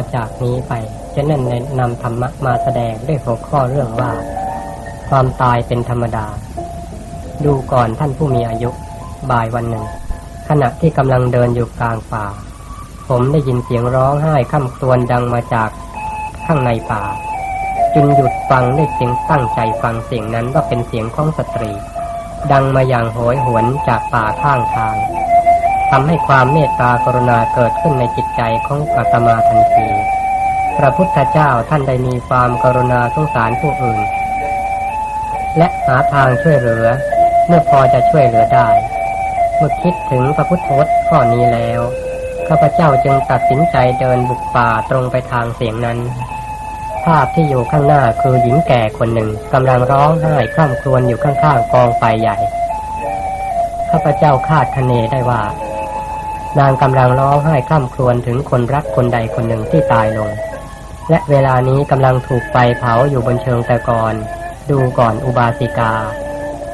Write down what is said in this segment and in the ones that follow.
อจากนี้ไปจะน้นในนำธรรมะมาแสดงด้วยหัวข้อเรื่องว่า ความตายเป็นธรรมดา ดูก่อนท่านผู้มีอายุ บ่ายวันหนึ่ง ขณะที่กำลังเดินอยู่กลางป่า ผมได้ยินเสียงร้องไห้ข้ามครวญดังมาจากข้างในป่า จึงหยุดฟังได้เสียงตั้งใจฟังเสียงนั้นว่าเป็นเสียงของสตรี ดังมาอย่างโหยหวนจากป่าข้างทาง ทำให้ความเมตตากรุณาเกิดขึ้นในจิตใจของอาตมาทันที พระพุทธเจ้าท่านได้มีความกรุณาสงสารผู้อื่น และหาทางช่วยเหลือ เมื่อพอจะช่วยเหลือได้ เมื่อคิดถึงพระพุทธวจข้อนี้แล้วข้าพเจ้าจึงตัดสินใจเดินบุกป่าตรงไปทางเสียงนั้น ภาพที่อยู่ข้างหน้าคือหญิงแก่คนหนึ่งกำลังร้องไห้คร่ำครวญอยู่ข้างๆกองไฟใหญ่ข้าพเจ้าคาดคะเนได้ว่า นางกำลังร้องไห้คร่ำครวญถึงคนรักคนใดคนหนึ่งที่ตายลง และเวลานี้กำลังถูกไฟเผาอยู่บนเชิงตะกอนดูก่อนอุบาสิกา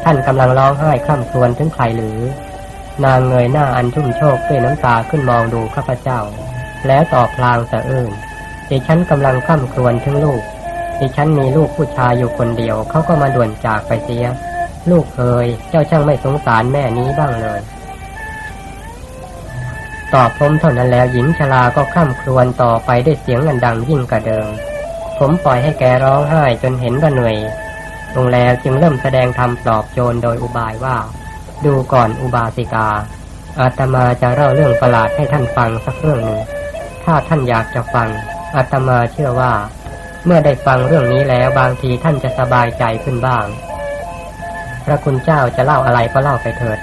ท่านกำลังร้องไห้คร่ำครวญถึงใครหรือ นางเงยหน้าอันชุ่มโชคด้วยน้ำตาขึ้นมองดูข้าพเจ้า แล้วตอบพลางสะอื้นดิฉันกำลังคร่ำครวญถึงลูกดิฉันมีลูกผู้ชายอยู่คนเดียวเขาก็มาด่วนจากไปเสีย ลูกเอ๋ยเจ้าช่างไม่สงสารแม่นี้บ้างเลย ตอบผมเท่านั้นแล้วหญิงชราก็คร่ำครวญต่อไปด้วยเสียงอันดังยิ่งกว่าเดิม ผมปล่อยให้แกร้องไห้จนเห็นว่าเหนื่อยลงแล้วจึงเริ่มแสดงธรรมปลอบโยนโดยอุบายว่า ดูก่อนอุบาสิกา อาตมาจะเล่าเรื่องประหลาดให้ท่านฟังสักเรื่องหนึ่ง ถ้าท่านอยากจะฟัง อาตมาเชื่อว่า เมื่อได้ฟังเรื่องนี้แล้วบางทีท่านจะสบายใจขึ้นบ้าง พระคุณเจ้าจะเล่าอะไรก็เล่าไปเถิด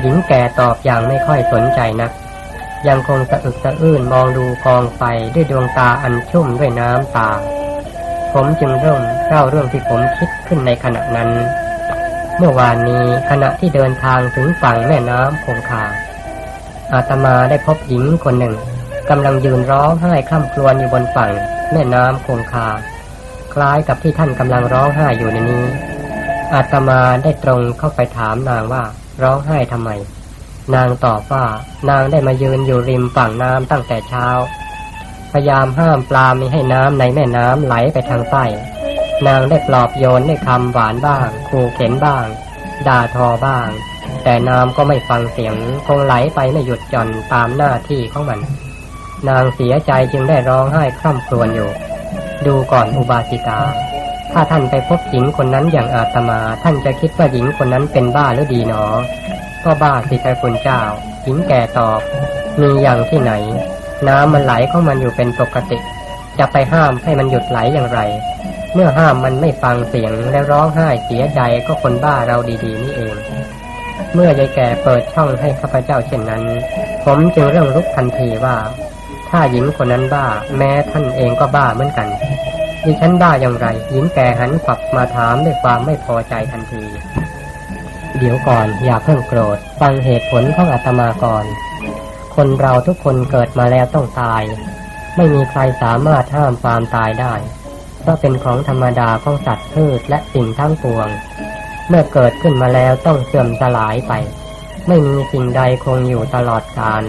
หญิงแก่ตอบอย่างไม่ค่อยสนใจนัก ยังคงสะอึกสะอื้นมองดูกองไฟด้วยดวงตาอันชุ่มด้วยน้ำตา ผมจึงเริ่มเล่าเรื่องที่ผมคิดขึ้นในขณะนั้น เมื่อวานนี้ขณะที่เดินทางถึงฝั่งแม่น้ำคงคาอาตมาได้พบหญิงคนหนึ่งกำลังยืนร้องไห้คร่ำครวญอยู่บนฝั่ง แม่น้ำคงคา คล้ายกับที่ท่านกำลังร้องไห้อยู่ในนี้ อาตมาได้ตรงเข้าไปถามนางว่าร้องไห้ทำไม นางตอบว่านางได้มายืนอยู่ริมฝั่งน้ำตั้งแต่เช้า พยายามห้ามปลาไม่ให้น้ำในแม่น้ำไหลไปทางใต้ นางได้ปลอบโยนด้วยคำหวานบ้างขู่เข็นบ้าง ด่าทอบ้าง แต่น้ำก็ไม่ฟังเสียงคงไหลไปไม่หยุดหย่อนตามหน้าที่ของมัน นางเสียใจจึงได้ร้องไห้คร่ำครวญอยู่ ดูก่อนอุบาสิกา ถ้าท่านไปพบหญิงคนนั้นอย่างอาตมา ท่านจะคิดว่าหญิงคนนั้นเป็นบ้าหรือดีหนอ ก็บ้าสิพระคุณเจ้าหญิงแก่ตอบ มีอย่างที่ไหน น้ำมันไหลเข้ามันอยู่เป็นปกติ จะไปห้ามให้มันหยุดไหลอย่างไร เมื่อห้ามมันไม่ฟังเสียงและร้องไห้เสียใจก็คนบ้าเราดีๆนี่เอง เมื่อยายแก่เปิดช่องให้ข้าพเจ้าเช่นนั้น ผมจึงเริ่มรุกทันทีว่า ถ้าหญิงคนนั้นบ้า แม้ท่านเองก็บ้าเหมือนกันดิฉันบ้าอย่างไร หญิงแก่หันกลับมาถามด้วยความไม่พอใจทันที เดี๋ยวก่อน อย่าเพิ่งโกรธ ฟังเหตุผลของอาตมาก่อน คนเราทุกคนเกิดมาแล้วต้องตาย ไม่มีใครสามารถห้ามความตายได้เพราะเป็นของธรรมดาของสัตว์พืชและสิ่งทั้งปวง เมื่อเกิดขึ้นมาแล้วต้องเสื่อมสลายไป ไม่มีสิ่งใดคงอยู่ตลอดกาล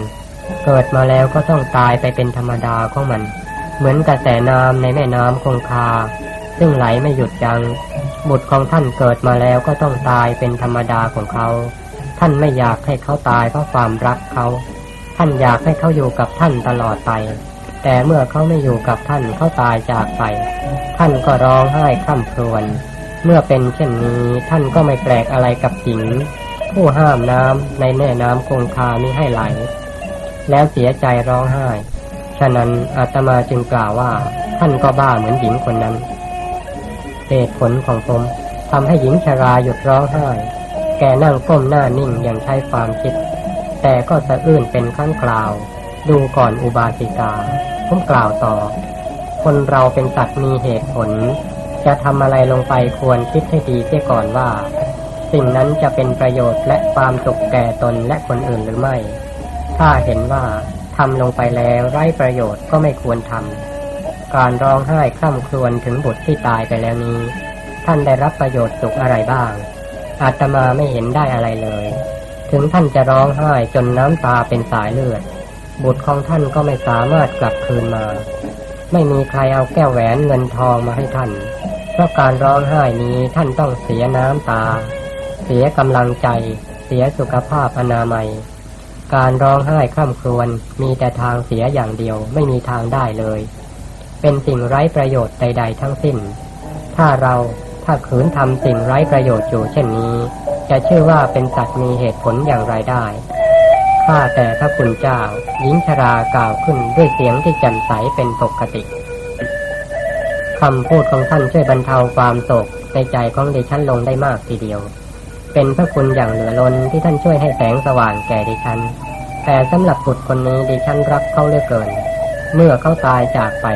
เกิดมาแล้วก็ต้องตายไปเป็นธรรมดาของมัน เหมือนกระแสน้ำในแม่น้ำคงคา ซึ่งไหลไม่หยุดยัง้ง บุตรของท่านเกิดมาแล้วก็ต้องตายเป็นธรรมดาของเขา ท่านไม่อยากให้เขาตายเพราะความรักเขา ท่านอยากให้เขาอยู่กับท่านตลอดไป แต่เมื่อเขาไม่อยู่กับท่านเขาตายจากไป ท่านก็ร้องไห้คร่ำครวญ เมื่อเป็นเช่นนี้ท่านก็ไม่แปลกอะไรกับหญิง ผู้ห้ามน้ำในแม่น้ำคงคามิให้ไหล แล้วเสียใจร้องไห้ ฉะนั้นอาตมาจึงกล่าวว่าท่านก็บ้าเหมือนหญิงคนนั้น เหตุผลของผมทำให้หญิงชราหยุดร้องไห้ แกนั่งก้มหน้านิ่งอย่างใช้ความคิด แต่ก็สะอื้นเป็นครั้งกล่าว ดูก่อนอุบาสิกาผมกล่าวต่อ คนเราเป็นสัตว์มีเหตุผล จะทำอะไรลงไปควรคิดให้ดีเสียก่อนว่า สิ่งนั้นจะเป็นประโยชน์และความสุขแก่ตนและคนอื่นหรือไม่ ถ้าเห็นว่าทำลงไปแล้วไร้ประโยชน์ก็ไม่ควรทำ การร้องไห้คร่ำครวญถึงบุตรที่ตายไปแล้วนี้ ท่านได้รับประโยชน์สุขอะไรบ้าง อาตมาไม่เห็นได้อะไรเลย ถึงท่านจะร้องไห้จนน้ำตาเป็นสายเลือด บุตรของท่านก็ไม่สามารถกลับคืนมา ไม่มีใครเอาแก้วแหวนเงินทองมาให้ท่าน เพราะการร้องไห้นี้ท่านต้องเสียน้ำตา เสียกำลังใจ เสียสุขภาพอนามัยการร้องไห้คร่ำครวญมีแต่ทางเสียอย่างเดียวไม่มีทางได้เลย เป็นสิ่งไร้ประโยชน์ใด ๆ ทั้งสิ้น ถ้าเราถ้าขืนทำสิ่งไร้ประโยชน์อยู่เช่นนี้ จะชื่อว่าเป็นสัตว์มีเหตุผลอย่างไรได้ ข้าแต่พระคุณเจ้าหญิงชรากล่าวขึ้นด้วยเสียงที่แจ่มใสเป็นปกติคำพูดของท่านช่วยบรรเทาความโศกในใจของดิฉันลงได้มากทีเดียว เป็นพระคุณอย่างเหลือล้นที่ท่านช่วยให้แสงสว่างแก่ดิฉัน แต่สำหรับบุตรคนนี้ดิฉันรักเขาเหลือเกิน เมื่อเขาตายจากไป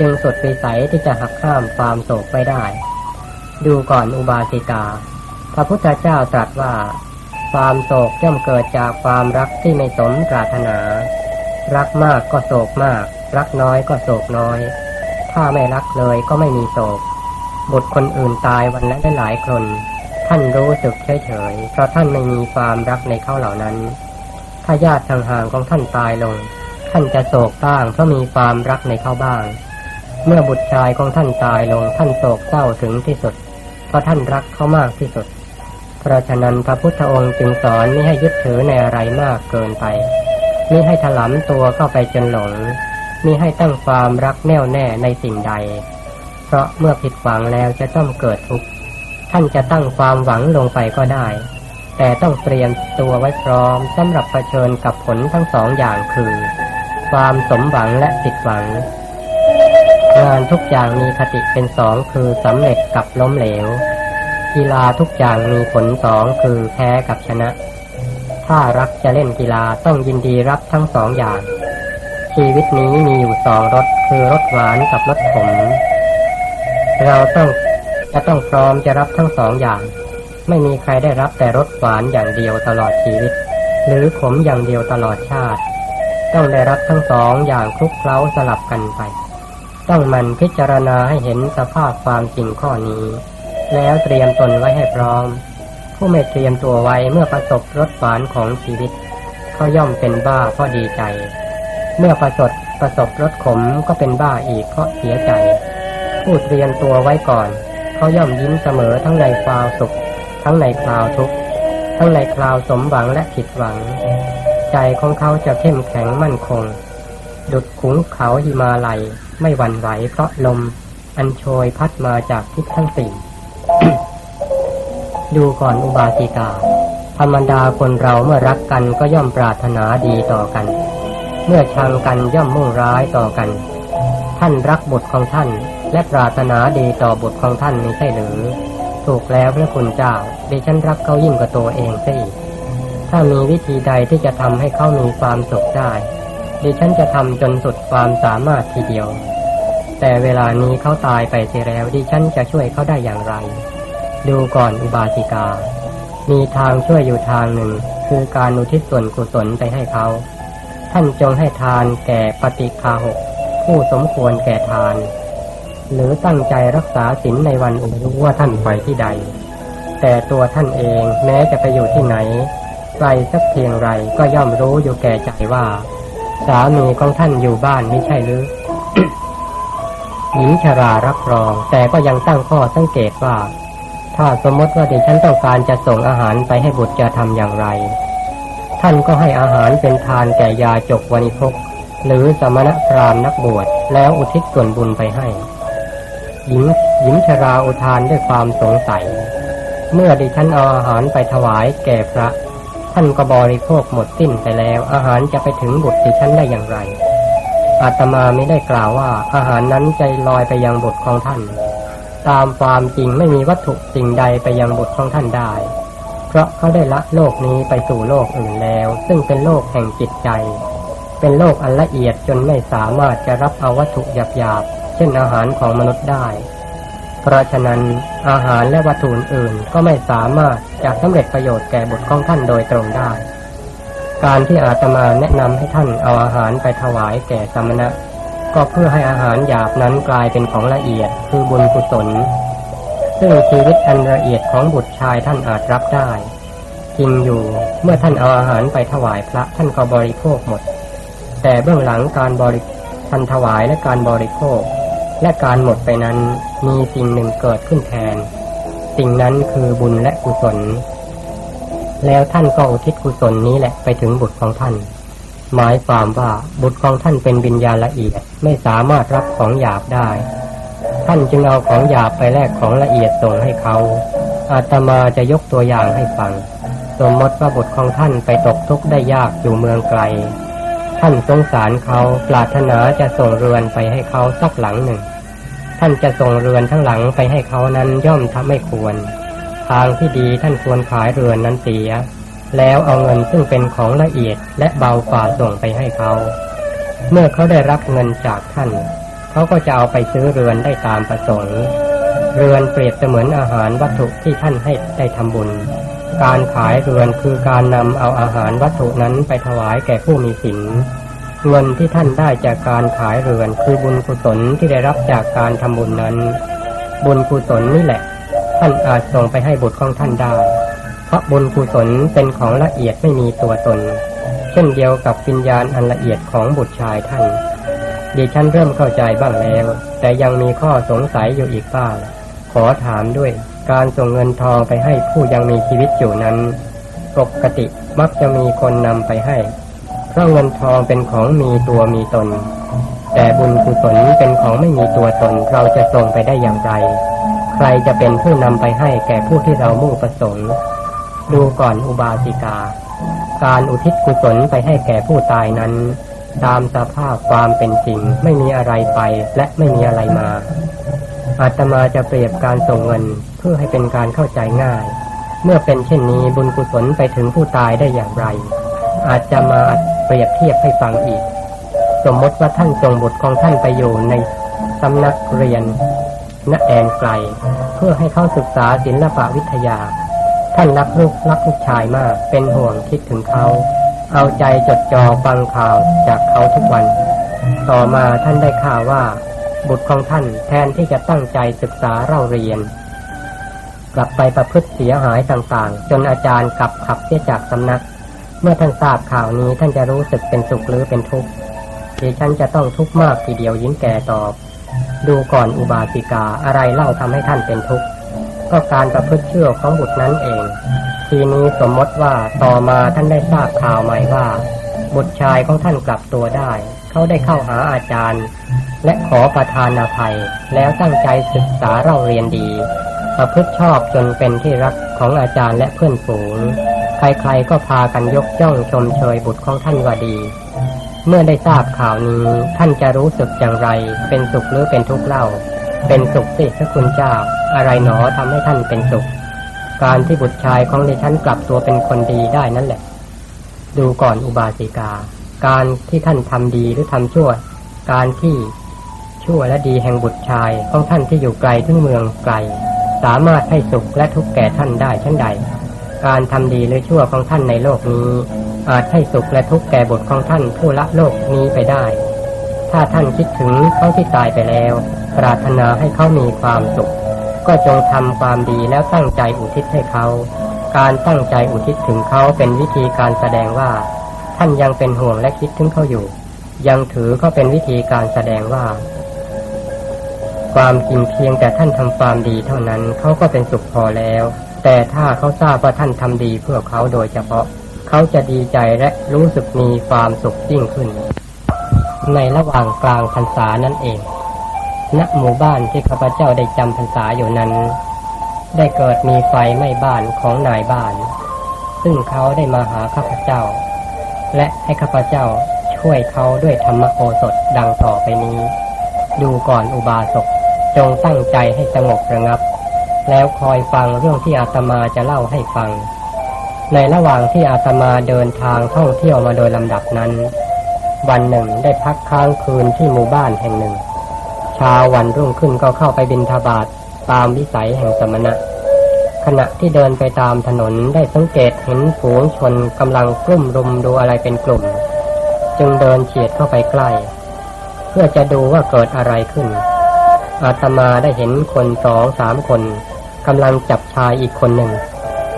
จึงสดวิสัยที่จะหักห้ามความโศกไม่ได้ ดูก่อนอุบาสิกา พระพุทธเจ้าตรัสว่า ความโศกย่อมเกิดจากความรักที่ไม่สมปรารถนา รักมากก็โศกมาก รักน้อยก็โศกน้อย ถ้าไม่รักเลยก็ไม่มีโศก บุตรคนอื่นตายวันละได้หลายคน ท่านรู้สึกเฉยเฉยๆเพราะท่านไม่มีความรักในเขาเหล่านั้น ถ้าญาติทางห่างของท่านตายลง ท่านจะโศกบ้างเพราะมีความรักในเขาบ้าง เมื่อบุตรชายของท่านตายลงท่านโศกเศร้าถึงที่สุด เพราะท่านรักเขามากที่สุด เพราะฉะนั้นพระพุทธองค์จึงสอนไม่ให้ยึดถือในอะไรมากเกินไปมิให้ถลำตัวเข้าไปจนหลงมิให้ตั้งความรักแน่วแน่ในสิ่งใด เพราะเมื่อผิดหวังแล้วจะต้องเกิดทุกข์ ท่านจะตั้งความหวังลงไปก็ได้ แต่ต้องเตรียมตัวไว้พร้อมสำหรับเผชิญกับผลทั้งสองอย่างคือ ความสมหวังและผิดหวัง งานทุกอย่างมีคติเป็นสองคือสำเร็จกับล้มเหลว กีฬาทุกอย่างมีผลสองคือแพ้กับชนะ ถ้ารักจะเล่นกีฬาต้องยินดีรับทั้งสองอย่าง ชีวิตนี้มีอยู่สองรสคือรสหวานกับรสขม เราต้องจะต้องพร้อมจะรับทั้งสองอย่าง ไม่มีใครได้รับแต่รสหวานอย่างเดียวตลอดชีวิต หรือขมอย่างเดียวตลอดชาติ ต้องได้รับทั้งสองอย่างคลุกเคล้าสลับกันไป ต้องมันพิจารณาให้เห็นสภาพความจริงข้อนี้ แล้วเตรียมตนไว้ให้พร้อม ผู้ไม่เตรียมตัวไว้เมื่อประสบรสหวานของชีวิต เขาย่อมเป็นบ้าเพราะดีใจ เมื่อประสบประสบรสขมก็เป็นบ้าอีกเพราะเสียใจ ผู้เตรียมตัวไว้ก่อน เขาย่อมยิ้มเสมอทั้งในคราวสุข ทั้งในคราวทุกข์ทั้งในคราวสมหวังและผิดหวัง ใจของเขาจะเข้มแข็งมั่นคง ดุดขุงเขาหิมาลัย ไม่หวั่นไหวเพราะลม อันโชยพัดมาจากทิศทั้งสี่ดูก่อนอุบาสิกา ธรรมดาคนเราเมื่อรักกันก็ย่อมปรารถนาดีต่อกัน เมื่อชังกันย่อมมุ่งร้ายต่อกัน ท่านรักบุตรของท่าน และปรารถนาดีต่อบุตรของท่านไม่ใช่หรือ ถูกแล้วพระคุณเจ้าดิฉันรักเขายิ่งกว่าตัวเองซะอีกถ้ามีวิธีใดที่จะทำให้เขามีความสุขได้ ดิฉันจะทำจนสุดความสามารถทีเดียว แต่เวลานี้เขาตายไปเสียแล้วดิฉันจะช่วยเขาได้อย่างไร ดูก่อนอุบาสิกา มีทางช่วยอยู่ทางหนึ่ง คือการอุทิศส่วนกุศลไปให้เขา ท่านจงให้ทานแก่ปฏิคาหก ผู้สมควรแก่ทาน หรือตั้งใจรักษาศีลในวันอื่นรู้ว่าท่านไปที่ใด แต่ตัวท่านเองแม้จะไปอยู่ที่ไหนไกลสักเพียงไรก็ย่อมรู้อยู่แก่ใจว่า สามีของท่านอยู่บ้านไม่ใช่หรือหญิงชรารับรอง แต่ก็ยังตั้งข้อสังเกตว่า ถ้าสมมติว่าดิฉันต้องการจะส่งอาหารไปให้บุตรจะทำอย่างไร ท่านก็ให้อาหารเป็นทานแก่ยาจกวานิพกหรือสมณพราหมณ์นักบวชแล้วอุทิศส่วนบุญไปให้ หญิงหญิงชราอุทานด้วยความสงสัย เมื่อดิฉันเอาอาหารไปถวายแก่พระ ท่านก็บริโภคหมดสิ้นไปแล้ว อาหารจะไปถึงบุตรดิฉันได้อย่างไร อาตมาไม่ได้กล่าวว่า อาหารนั้นใจลอยไปยังบุตรของท่าน ตามความจริงไม่มีวัตถุสิ่งใดไปยังบุตรของท่านได้ เพราะเขาได้ละโลกนี้ไปสู่โลกอื่นแล้ว ซึ่งเป็นโลกแห่งจิตใจ เป็นโลกอันละเอียดจนไม่สามารถจะรับเอาวัตถุหยาบๆเช่นอาหารของมนุษย์ได้ เพราะฉะนั้นอาหารและวัตถุอื่นก็ไม่สามารถจะสำเร็จประโยชน์แก่บุตรของท่านโดยตรงได้ การที่อาตมาแนะนำให้ท่านเอาอาหารไปถวายแก่สมณะ ก็เพื่อให้อาหารหยาบนั้นกลายเป็นของละเอียดคือบุญกุศล ซึ่งชีวิตอันละเอียดของบุตรชายท่านอาจรับได้จริงอยู่เมื่อท่านเอาอาหารไปถวายพระท่านก็บริโภคหมด แต่เบื้องหลังการบริทันถวายและการบริโภค และการหมดไปนั้นมีสิ่งหนึ่งเกิดขึ้นแทน สิ่งนั้นคือบุญและกุศล แล้วท่านก็อุทิศกุศลนี้แหละไปถึงบุตรของท่าน หมายความว่าบุตรของท่านเป็นวิญญาณละเอียดไม่สามารถรับของหยาบได้ ท่านจึงเอาของหยาบไปแลกของละเอียดส่งให้เขาอาตมาจะยกตัวอย่างให้ฟัง สมมติว่าบุตรของท่านไปตกทุกข์ได้ยากอยู่เมืองไกล ท่านสงสารเขาปรารถนาจะส่งเรือนไปให้เขาสักหลังหนึ่ง ท่านจะส่งเรือนทั้งหลังไปให้เขานั้นย่อมทำไม่ควร ทางที่ดีท่านควรขายเรือนนั้นเสีย แล้วเอาเงินซึ่งเป็นของละเอียดและเบากว่าส่งไปให้เขา เมื่อเขาได้รับเงินจากท่าน เขาก็จะเอาไปซื้อเรือนได้ตามประสงค์ เรือนเปรียบเสมือนอาหารวัตถุที่ท่านให้ได้ทำบุญ การขายเรือนคือการนำเอาอาหารวัตถุนั้นไปถวายแก่ผู้มีศีล เงินที่ท่านได้จากการขายเรือน คือบุญกุศลที่ได้รับจากการทำบุญนั้น บุญกุศลนี่แหละ ท่านอาจส่งไปให้บุตรของท่านได้ เพราะบุญกุศลเป็นของละเอียดไม่มีตัวตน เช่นเดียวกับวิญญาณอันละเอียดของบุตรชายท่านดิฉันเริ่มเข้าใจบ้างแล้ว แต่ยังมีข้อสงสัยอยู่อีกบ้าง ขอถามด้วย การส่งเงินทองไปให้ผู้ยังมีชีวิตอยู่นั้น ปกติมักจะมีคนนำไปให้ เพราะเงินทองเป็นของมีตัวมีตน แต่บุญกุศลเป็นของไม่มีตัวตนเราจะส่งไปได้อย่างไร ใครจะเป็นผู้นำไปให้แก่ผู้ที่เรามุ่งประสงค์ ดูก่อนอุบาสิกา การอุทิศกุศลไปให้แก่ผู้ตายนั้น ตามสภาพความเป็นจริง ไม่มีอะไรไปและไม่มีอะไรมาอาตมาจะเปรียบการส่งเงินเพื่อให้เป็นการเข้าใจง่าย เมื่อเป็นเช่นนี้บุญกุศลไปถึงผู้ตายได้อย่างไร อาจจะมา เปรียบเทียบให้ฟังอีก สมมติว่าท่านส่งบุตรของท่านไปอยู่ในสำนักเรียนณแดนไกล เพื่อให้เขาศึกษาศิลปวิทยา ท่านรักลูกรักลูกชายมาก เป็นห่วงคิดถึงเขา เอาใจจดจ่อฟังข่าวจากเขาทุกวัน ต่อมาท่านได้ข่าวว่า บุตรของท่านแทนที่จะตั้งใจศึกษาเล่าเรียน กลับไปประพฤติเสียหายต่างๆ จนอาจารย์กลับขับเสียจากสำนัก เมื่อท่านทราบข่าวนี้ท่านจะรู้สึกเป็นสุขหรือเป็นทุกข์ดิฉันจะต้องทุกข์มากทีเดียวยิ้มแก่ตอบ ดูก่อนอุบาสิกาอะไรเล่าทำให้ท่านเป็นทุกข์ก็การประพฤติเชื่อของบุตรนั้นเอง ทีนี้สมมติว่าต่อมาท่านได้ทราบข่าวใหม่ว่า บุตรชายของท่านกลับตัวได้ เขาได้เข้าหาอาจารย์ และขอประทานอภัย แล้วตั้งใจศึกษาเราเรียนดี ประพฤติชอบจนเป็นที่รักของอาจารย์และเพื่อนฝูง ใครๆก็พากันยกย่องชมเชยบุตรของท่านว่าดี เมื่อได้ทราบข่าวนี้ท่านจะรู้สึกอย่างไร เป็นสุขหรือเป็นทุกข์เล่า เป็นสุขสิพระคุณเจ้า อะไรหนอทำให้ท่านเป็นสุข การที่บุตรชายของดิฉันกลับตัวเป็นคนดีได้นั่นแหละ ดูก่อนอุบาสิกา การที่ท่านทำดีหรือทำชั่ว การที่ชั่วและดีแห่งบุตรชายของท่านที่อยู่ไกลถึงเมืองไกล สามารถให้สุขและทุกข์แก่ท่านได้เช่นใด การทำดีหรือชั่วของท่านในโลกนี้ อาจให้สุขและทุกข์แก่บุตรของท่านผู้ละโลกนี้ไปได้ ถ้าท่านคิดถึงเขาที่ตายไปแล้ว ปรารถนาให้เขามีความสุข ก็จงทำความดีแล้วตั้งใจอุทิศให้เขา การตั้งใจอุทิศถึงเขาเป็นวิธีการแสดงว่า ท่านยังเป็นห่วงและคิดถึงเขาอยู่ ยังถือเขาเป็นวิธีการแสดงว่าความจริงเพียงแต่ท่านทำความดีเท่านั้นเขาก็เป็นสุขพอแล้ว แต่ถ้าเขาทราบว่าท่านทำดีเพื่อเขาโดยเฉพาะ เขาจะดีใจและรู้สึกมีความสุขยิ่งขึ้น ในระหว่างกลางพรรษานั่นเอง ณ หมู่บ้านที่ข้าพเจ้าได้จำพรรษาอยู่นั้น ได้เกิดมีไฟไหม้บ้านของนายบ้าน ซึ่งเขาได้มาหาข้าพเจ้า และให้ข้าพเจ้าช่วยเขาด้วยธรรมโอสถดังต่อไปนี้ ดูก่อนอุบาสกจงตั้งใจให้สงบระงับ แล้วคอยฟังเรื่องที่อาตมาจะเล่าให้ฟัง ในระหว่างที่อาตมาเดินทางท่องเที่ยวมาโดยลำดับนั้น วันหนึ่งได้พักค้างคืนที่หมู่บ้านแห่งหนึ่งเช้าวันรุ่งขึ้นก็เข้าไปบินทบาทตามวิสัยแห่งสมณะ ขณะที่เดินไปตามถนนได้สังเกตเห็นฝูงชนกำลังกลุ่มรุมดูอะไรเป็นกลุ่ม จึงเดินเฉียดเข้าไปใกล้ เพื่อจะดูว่าเกิดอะไรขึ้นอาตมาได้เห็นคนสองสามคน กำลังจับชายอีกคนหนึ่ง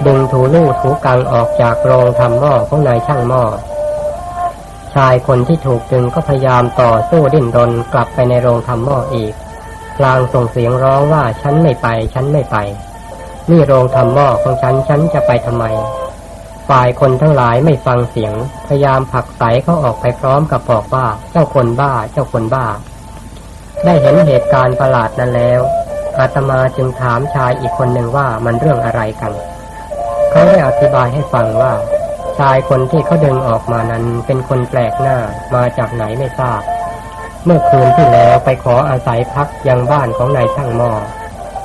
ดึงถูลู่ถูกังออกจากโรงทำหม้อของนายช่างหม้อชายคนที่ถูกดึงก็พยายามต่อสู้ดิ้นรนกลับไปในโรงทำหม้ออีกพลางส่งเสียงร้องว่าฉันไม่ไป ฉันไม่ไป นี่โรงทำหม้อของฉันฉันจะไปทำไม ฝ่ายคนทั้งหลายไม่ฟังเสียง พยายามผลักไสเขาออกไปพร้อมกับบอกว่าเจ้าคนบ้า เจ้าคนบ้า ได้เห็นเหตุการณ์ประหลาดนั้นแล้ว อาตมาจึงถามชายอีกคนหนึ่งว่ามันเรื่องอะไรกัน เขาได้อธิบายให้ฟังว่า ชายคนที่เขาดึงออกมานั้นเป็นคนแปลกหน้ามาจากไหนไม่ทราบ เมื่อคืนที่แล้วไปขออาศัยพักยังบ้านของนายช่างหม้อ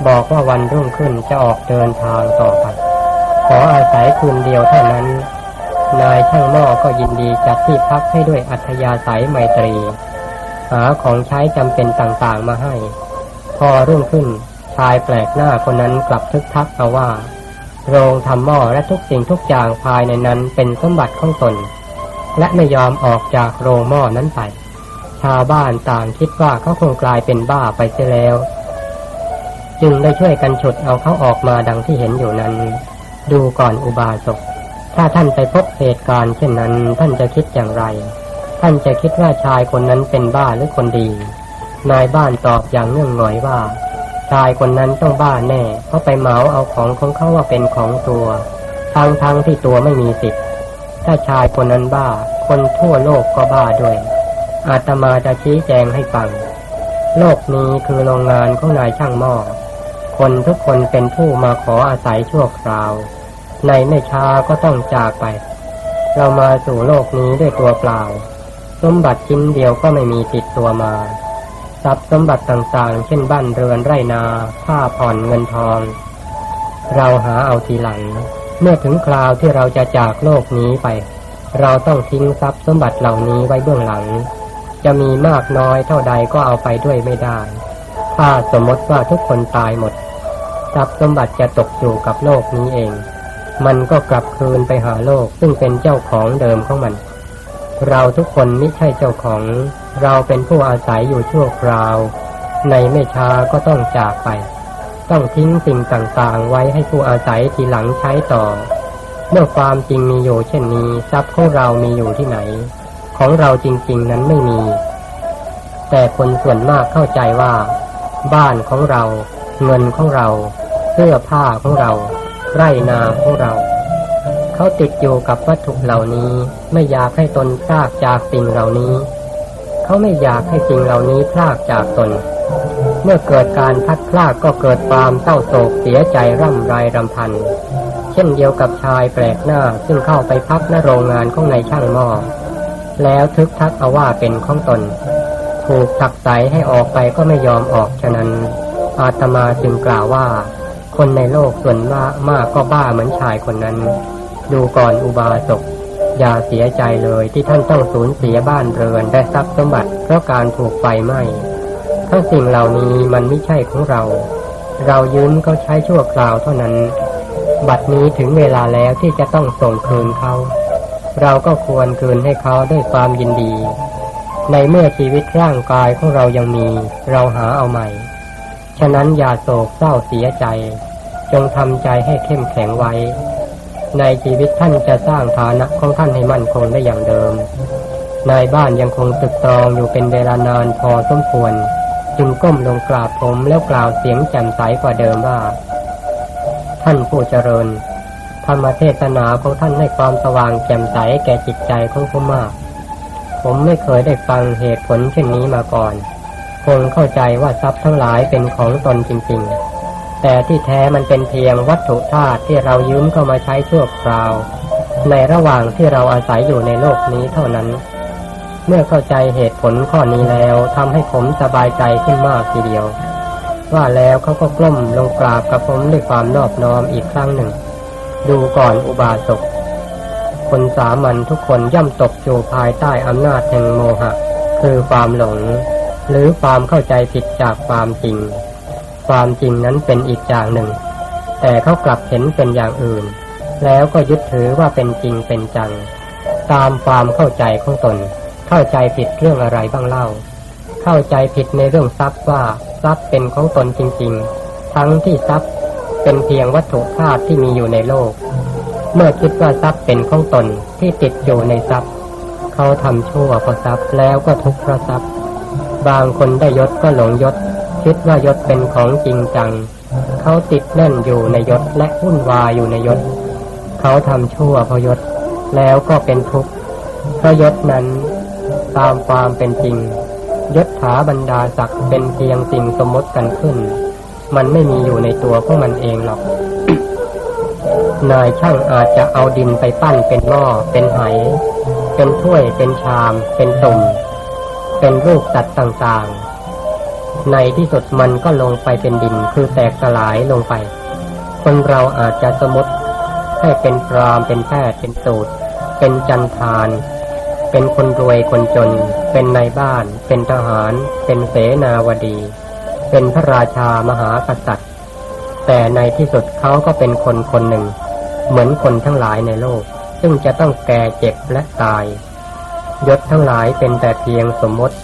บอกว่าวันรุ่งขึ้นจะออกเดินทางต่อไปขออาศัยคืนเดียวเท่านั้น นายช่างหม้อก็ยินดีจัดที่พักให้ด้วยอัธยาศัยไมตรี หาของใช้จำเป็นต่างๆมาให้ พอรุ่งขึ้นชายแปลกหน้าคนนั้นกลับทึกทักมาว่า โรงทำหม้อและทุกสิ่งทุกอย่างภายในนั้นเป็นสมบัติของตน และไม่ยอมออกจากโรงหม้อนั้นไป ชาวบ้านต่างคิดว่าเขาคงกลายเป็นบ้าไปเสียแล้ว จึงได้ช่วยกันฉุดเอาเขาออกมาดังที่เห็นอยู่นั้น ดูก่อนอุบาสกถ้าท่านไปพบเหตุการณ์เช่นนั้นท่านจะคิดอย่างไร ท่านจะคิดว่าชายคนนั้นเป็นบ้าหรือคนดี นายบ้านตอบอย่างเงื่อนหงอยว่าชายคนนั้นต้องบ้าแน่ เพราะไปเหมาเอาของของเขาว่าเป็นของตัวทางทางที่ตัวไม่มีสิทธิ์ ถ้าชายคนนั้นบ้า คนทั่วโลกก็บ้าด้วย อาตมาจะชี้แจงให้ฟัง โลกนี้คือโรงงานของนายช่างหม้อ คนทุกคนเป็นผู้มาขออาศัยชั่วคราว ในไม่ช้าก็ต้องจากไป เรามาสู่โลกนี้ด้วยตัวเปล่า สมบัติชิ้นเดียวก็ไม่มีติดตัวมา ทรัพย์สมบัติต่างๆ เช่นบ้านเรือนไร่นาผ้าผ่อนเงินทอง เราหาเอาทีหลัง เมื่อถึงคราวที่เราจะจากโลกนี้ไป เราต้องทิ้งทรัพย์สมบัติเหล่านี้ไว้เบื้องหลัง จะมีมากน้อยเท่าใดก็เอาไปด้วยไม่ได้ ถ้าสมมติว่าทุกคนตายหมด ทรัพย์สมบัติจะตกอยู่กับโลกนี้เอง มันก็กลับคืนไปหาโลกซึ่งเป็นเจ้าของเดิมของมัน เราทุกคนไม่ใช่เจ้าของ เราเป็นผู้อาศัยอยู่ชั่วคราว ในไม่ช้าก็ต้องจากไป ต้องทิ้งสิ่งต่างๆ ไว้ให้ผู้อาศัยทีหลังใช้ต่อ เมื่อความจริงมีอยู่เช่นนี้ทรัพย์ของเรามีอยู่ที่ไหน ของเราจริงๆนั้นไม่มี แต่คนส่วนมากเข้าใจว่า บ้านของเรา เงินของเรา เสื้อผ้าของเรา ไร่นาของเราเขาติดอยู่กับวัตถุเหล่านี้ไม่อยากให้ตนพลากจากสิ่งเหล่านี้ เขาไม่อยากให้สิ่งเหล่านี้พลากจากตน เมื่อเกิดการพัดพลากก็เกิดความเศร้าโศกเสียใจร่ำไรรำพัน เช่นเดียวกับชายแปลกหน้าซึ่งเข้าไปพักในโรงงานของนายช่างหม้อแล้วทึกทักเอาว่าเป็นของตน ถูกถักใสให้ออกไปก็ไม่ยอมออกฉะนั้น อาตมาจึงกล่าวว่า คนในโลกส่วนมากมากก็บ้าเหมือนชายคนนั้น ดูก่อนอุบาสก อย่าเสียใจเลยที่ท่านต้องสูญเสียบ้านเรือนและทรัพย์สมบัติเพราะการถูกไฟไหม้ทั้งสิ่งเหล่านี้มันไม่ใช่ของเรา เรายืมก็ใช้ชั่วคราวเท่านั้น บัดนี้ถึงเวลาแล้วที่จะต้องส่งคืนเขา เราก็ควรคืนให้เขาด้วยความยินดี ในเมื่อชีวิตร่างกายของเรายังมี เราหาเอาใหม่ ฉะนั้นอย่าโศกเศร้าเสียใจ จงทำใจให้เข้มแข็งไว้ ในชีวิตท่านจะสร้างฐานะของท่านให้มั่นคงได้อย่างเดิม นายบ้านยังคงตึกตรองอยู่เป็นเวลานานพอสมควร จึงก้มลงกราบผมแล้วกล่าวเสียงแจ่มใสกว่าเดิมว่า ท่านผู้เจริญ ธรรมเทศนาของท่านให้ความสว่างแจ่มใสแก่จิตใจของผมมาก ผมไม่เคยได้ฟังเหตุผลเช่นนี้มาก่อน คงเข้าใจว่าทรัพย์ทั้งหลายเป็นของตนจริง ๆ แต่ที่แท้มันเป็นเพียงวัตถุธาตุที่เรายืมเข้ามาใช้ชั่วคราว ในระหว่างที่เราอาศัยอยู่ในโลกนี้เท่านั้น เมื่อเข้าใจเหตุผลข้อนี้แล้วทำให้ผมสบายใจขึ้นมากทีเดียว ว่าแล้วเขาก็กล้มลงกราบกับผมด้วยความนอบน้อมอีกครั้งหนึ่ง ดูก่อนอุบาสกคนสามัญทุกคนย่อมตกอยู่ภายใต้อำนาจแห่งโมหะ คือความหลง หรือความเข้าใจผิดจากความจริง ความจริงนั้นเป็นอีกอย่างหนึ่ง แต่เขากลับเห็นเป็นอย่างอื่น แล้วก็ยึดถือว่าเป็นจริงเป็นจัง ตามความเข้าใจของตน เข้าใจผิดเรื่องอะไรบ้างเล่า เข้าใจผิดในเรื่องทรัพย์ว่าทรัพย์เป็นของตนจริง ๆ ทั้งที่ทรัพย์เป็นเพียงวัตถุธาตุที่มีอยู่ในโลก เมื่อคิดว่าทรัพย์เป็นของตนที่ติดอยู่ในทรัพย์ เขาทำชั่วเพราะทรัพย์แล้วก็ทุกข์เพราะทรัพย์ บางคนได้ยศก็หลงยศ คิดว่ายศเป็นของจริงจัง เขาติดแน่นอยู่ในยศและวุ่นวายอยู่ในยศ เขาทำชั่วเพราะยศ แล้วก็เป็นทุกข์เพราะยศนั้นตามความเป็นจริง ยศถาบรรดาศักดิ์เป็นเพียงสิ่งสมมติกันขึ้น มันไม่มีอยู่ในตัวของมันเองหรอก นายช่างอาจจะเอาดินไปปั้นเป็นหม้อเป็นไหเป็นถ้วยเป็นชาม เป็นตุ่ม เป็นรูปสัตว์ต่างๆ ในที่สุดมันก็ลงไปเป็นดินคือแตกสลายลงไป คนเราอาจจะสมมติให้เป็นพรามเป็นแพทย์เป็นสูตร เป็นจันทาน เป็นคนรวยคนจน เป็นนายบ้าน เป็นทหาร เป็นเสนาวดี เป็นพระราชามหากษัตริย์ แต่ในที่สุดเขาก็เป็นคนคนหนึ่ง เหมือนคนทั้งหลายในโลก ซึ่งจะต้องแก่เจ็บและตายยศทั้งหลายเป็นแต่เพียงสมมติ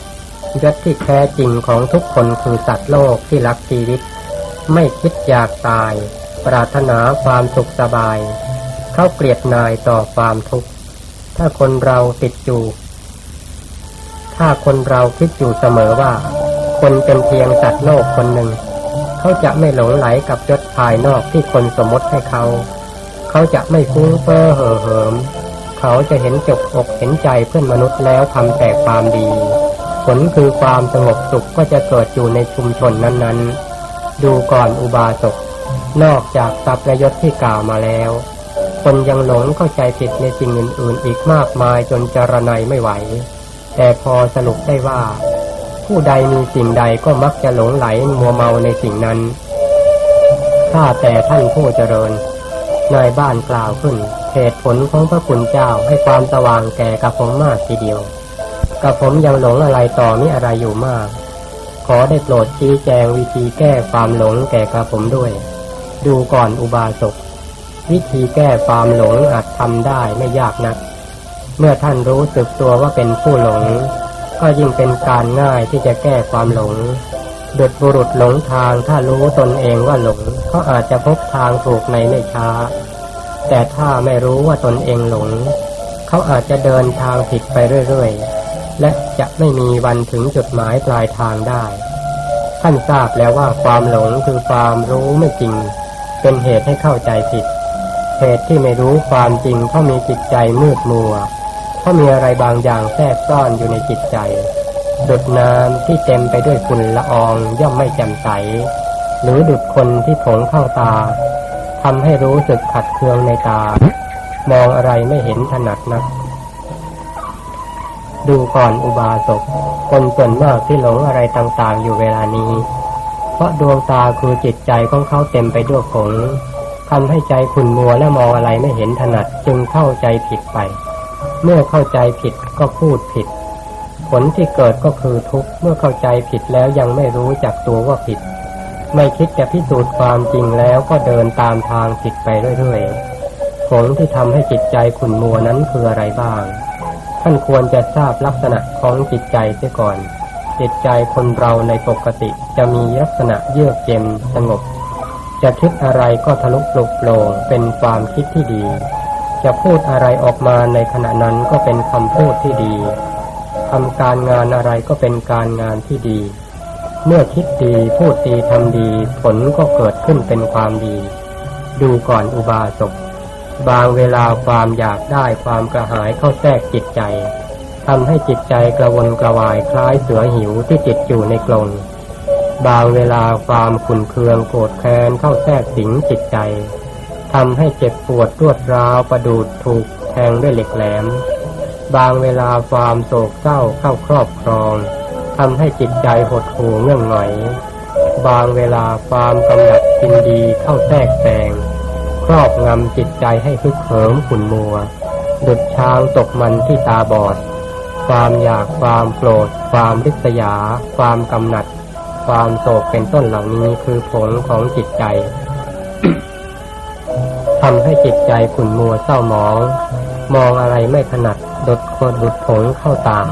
ยศที่แท้จริงของทุกคนคือสัตว์โลกที่รักชีวิต ไม่คิดอยากตาย ปรารถนาความสุขสบาย เขาเกลียดนายต่อความทุกข์ ถ้าคนเราติดอยู่ ถ้าคนเราคิดอยู่เสมอว่า คนเป็นเพียงสัตว์โลกคนหนึ่ง เขาจะไม่หลงไหลกับยศภายนอกที่คนสมมติให้เขา เขาจะไม่ฟุ้งเฟ้อเห่อเหิม เขาจะเห็นจบอกเห็นใจเพื่อนมนุษย์แล้วทำแต่ความดี ผลคือความสงบสุขก็จะเกิดอยู่ในชุมชนนั้น ๆ ดูก่อนอุบาสก นอกจากทรัพย์ยศที่กล่าวมาแล้ว คนยังหลงเข้าใจผิดในสิ่งอื่น ๆ อีกมากมายจนจรนัยไม่ไหว แต่พอสรุปได้ว่า ผู้ใดมีสิ่งใดก็มักจะหลงไหลมัวเมาในสิ่งนั้น ข้าแต่ท่านผู้เจริญ นายบ้านกล่าวขึ้นเหตุผลของพระคุณเจ้าให้ความสว่างแก่กับผมมากทีเดียว กับผมยังหลงอะไรต่อมิอะไรอยู่มาก ขอได้โปรดชี้แจงวิธีแก้ความหลงแก่กับผมด้วย ดูก่อนอุบาสกวิธีแก้ความหลงอาจทำได้ไม่ยากนัก เมื่อท่านรู้สึกตัวว่าเป็นผู้หลง ก็ยิ่งเป็นการง่ายที่จะแก้ความหลงดุดบุรุษหลงทางถ้ารู้ตนเองว่าหลงเขาอาจจะพบทางถูกในไม่ช้า แต่ถ้าไม่รู้ว่าตนเองหลง เขาอาจจะเดินทางผิดไปเรื่อยๆ และจะไม่มีวันถึงจุดหมายปลายทางได้ ท่านทราบแล้วว่าความหลงคือความรู้ไม่จริง เป็นเหตุให้เข้าใจผิด เหตุที่ไม่รู้ความจริงเพราะมีจิตใจมืดมัว เพราะมีอะไรบางอย่างแทรกซ่อนอยู่ในจิตใจดุดน้ำที่เต็มไปด้วยฝุ่นละอองย่อมไม่แจ่มใส หรือดุดคนที่ผงเข้าตาทำให้รู้สึกขัดเคืองในตา มองอะไรไม่เห็นถนัดนัก ดูก่อนอุบาสก คนส่วนมากที่หลงอะไรต่างๆ อยู่เวลานี้ เพราะดวงตาคือจิตใจของเขาเต็มไปด้วยผงทำให้ใจขุ่นมัวและมองอะไรไม่เห็นถนัดจึงเข้าใจผิดไป เมื่อเข้าใจผิดก็พูดผิด ผลที่เกิดก็คือทุกข์เมื่อเข้าใจผิดแล้วยังไม่รู้จักตัวว่าผิด ไม่คิดจะพิสูจน์ความจริงแล้วก็เดินตามทางผิดไปเรื่อยๆผลที่ทำให้จิตใจขุ่นมัวนั้นคืออะไรบ้าง ท่านควรจะทราบลักษณะของจิตใจเสียก่อน จิตใจคนเราในปกติจะมีลักษณะเยือกเย็นสงบ จะคิดอะไรก็ทะลุปลุกโปร่งเป็นความคิดที่ดี จะพูดอะไรออกมาในขณะนั้นก็เป็นคำพูดที่ดีทำการงานอะไรก็เป็นการงานที่ดี เมื่อคิดดีพูดดีทำดี ผลก็เกิดขึ้นเป็นความดี ดูก่อนอุบาสก บางเวลาความอยากได้ความกระหายเข้าแทรกจิตใจทำให้จิตใจกระวนกระวายคล้ายเสือหิวที่ติดอยู่ในกรงบางเวลาความขุ่นเคืองโกรธแค้นเข้าแทรกสิงจิตใจทำให้เจ็บปวดรวดร้าวประดูดถูกแทงด้วยเหล็กแหลม บางเวลาความโศกเศร้าเข้าครอบครองทำให้จิตใจหดหู่เงื่องหงอย บางเวลาความกำหนัดกินดีเข้าแทรกแซง ครอบงำจิตใจให้ฮึกเหิมขุ่นมัว ดุดช้างตกมันที่ตาบอด ความอยากความโกรธ ความริษยา ความกำหนัด ความโศกเป็นต้นเหล่านี้คือผลของจิตใจทำให้จิตใจขุ่นมัวเศร้าหมอง มองอะไรไม่ถนัดดดโคดดุดผงเข้าตาม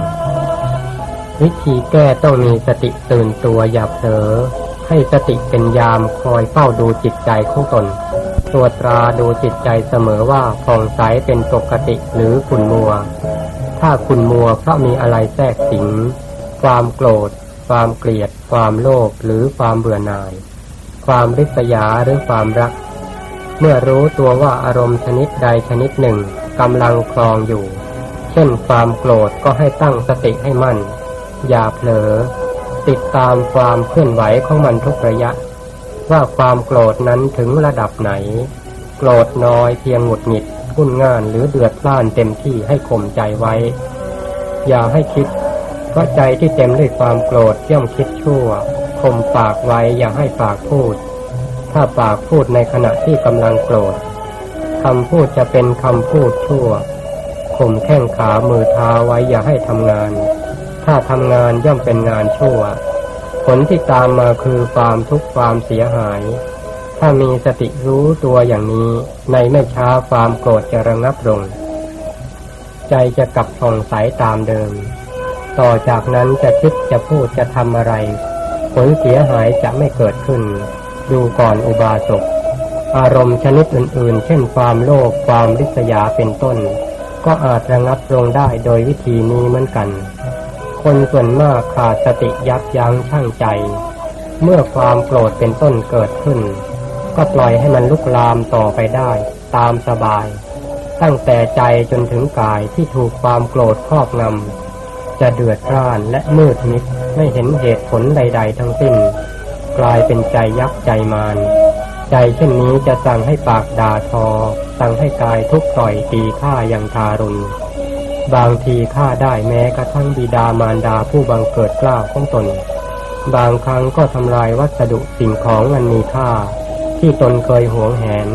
วิธีแก้ต้องมีสติตื่นตัวอย่าเผลอให้สติเป็นยามคอยเฝ้าดูจิตใจของตน ตรวจตราดูจิตใจเสมอว่าผ่องใสเป็นปกติหรือขุ่นมัว ถ้าคุณมัวเพราะมีอะไรแทรกสิง ความโกรธ ความเกลียด ความโลภหรือความเบื่อหน่าย ความริษยาหรือความรัก เมื่อรู้ตัวว่าอารมณ์ชนิดใดชนิดหนึ่งกำลังคลองอยู่ เช่นความโกรธก็ให้ตั้งสติให้มั่น อย่าเผลอ ติดตามความเคลื่อนไหวของมันทุกระยะ ว่าความโกรธนั้นถึงระดับไหน โกรธน้อยเพียงหงุดหงิดพุ่นงานหรือเดือดพล่านเต็มที่ให้ข่มใจไว้ อย่าให้คิดเพราะใจที่เต็มด้วยความโกรธย่อมคิดชั่วข่มปากไว้อย่าให้ปากพูด ถ้าปากพูดในขณะที่กำลังโกรธคำพูดจะเป็นคำพูดชั่วข่มแข้งขามือเท้าไว้อย่าให้ทำงาน ถ้าทำงานย่อมเป็นงานชั่ว ผลที่ตามมาคือความทุกข์ความเสียหาย ถ้ามีสติรู้ตัวอย่างนี้ ในไม่ช้าความโกรธจะระงับลง ใจจะกลับผ่องใสตามเดิม ต่อจากนั้นจะคิดจะพูดจะทำอะไร ผลเสียหายจะไม่เกิดขึ้น ดูก่อนอุบาสกอารมณ์ชนิดอื่นๆ เช่นความโลภความริษยาเป็นต้น ก็อาจระงับลงได้โดยวิธีนี้เหมือนกัน คนส่วนมากขาดสติยับยั้งชั่งใจ เมื่อความโกรธเป็นต้นเกิดขึ้น ก็ปล่อยให้มันลุกลามต่อไปได้ ตามสบาย ตั้งแต่ใจจนถึงกายที่ถูกความโกรธครอบงำจะเดือดร้อนและมืดมิดไม่เห็นเหตุผลใด ๆ ทั้งสิ้น กลายเป็นใจยักษ์ใจมารใจเช่นนี้จะสั่งให้ปากด่าทอ สั่งให้กายทุกต่อยตีฆ่าอย่างทารุณ บางทีฆ่าได้แม้กระทั่งบิดามารดาผู้บังเกิดกล้าวของตน บางครั้งก็ทำลายวัสดุสิ่งของอันมีค่า ที่ตนเคยหวงแหน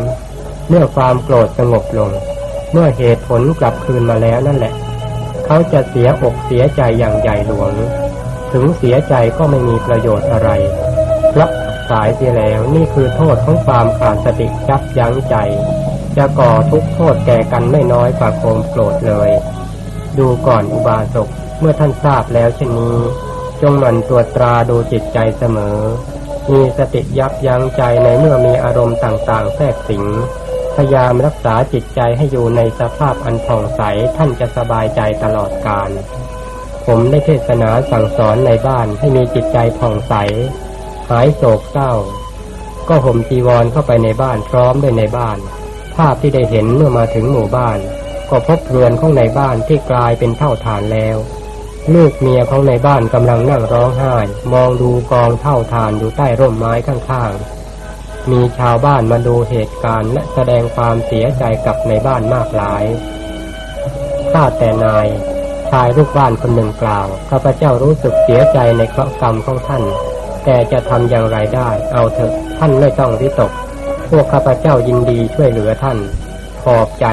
เมื่อความโกรธสงบลง เมื่อเหตุผลกลับคืนมาแล้วนั่นแหละ เขาจะเสียอกเสียใจอย่างใหญ่หลวง ถึงเสียใจก็ไม่มีประโยชน์อะไรเพราะสายเสียแล้วนี่คือโทษของความขาดสติยับยั้งใจ จะก่อทุกข์โทษแก่กันไม่น้อยกว่าโคมโกรธเลย ดูก่อนอุบาสก เมื่อท่านทราบแล้วเช่นนี้ จงหมั่นตรวจตราดูจิตใจเสมอ มีสติยับยั้งใจในเมื่อมีอารมณ์ต่างๆ แทรกสิง พยายามรักษาจิตใจให้อยู่ในสภาพอันผ่องใสท่านจะสบายใจตลอดกาล ผมได้เทศนาสั่งสอนในบ้านให้มีจิตใจผ่องใส หายโศกเศร้า ก็ห่มจีวรเข้าไปในบ้านพร้อมด้วยในบ้าน ภาพที่ได้เห็นเมื่อมาถึงหมู่บ้าน ก็พบเรือนของในบ้านที่กลายเป็นเท่าฐานแล้ว ลูกเมียของในบ้านกำลังนั่งร้องไห้ มองดูกองเท่าฐานอยู่ใต้ร่มไม้ข้างๆ มีชาวบ้านมาดูเหตุการณ์และแสดงความเสียใจกับในบ้านมากหลาย ข้าแต่นาย ชายลูกบ้านคนหนึ่งกล่าวข้าพเจ้ารู้สึกเสียใจในเคราะห์กรรมของท่าน แต่จะทำอย่างไรได้ เอาเถอะท่านไม่ต้องวิตก พวกข้าพเจ้ายินดีช่วยเหลือท่านขอบใจ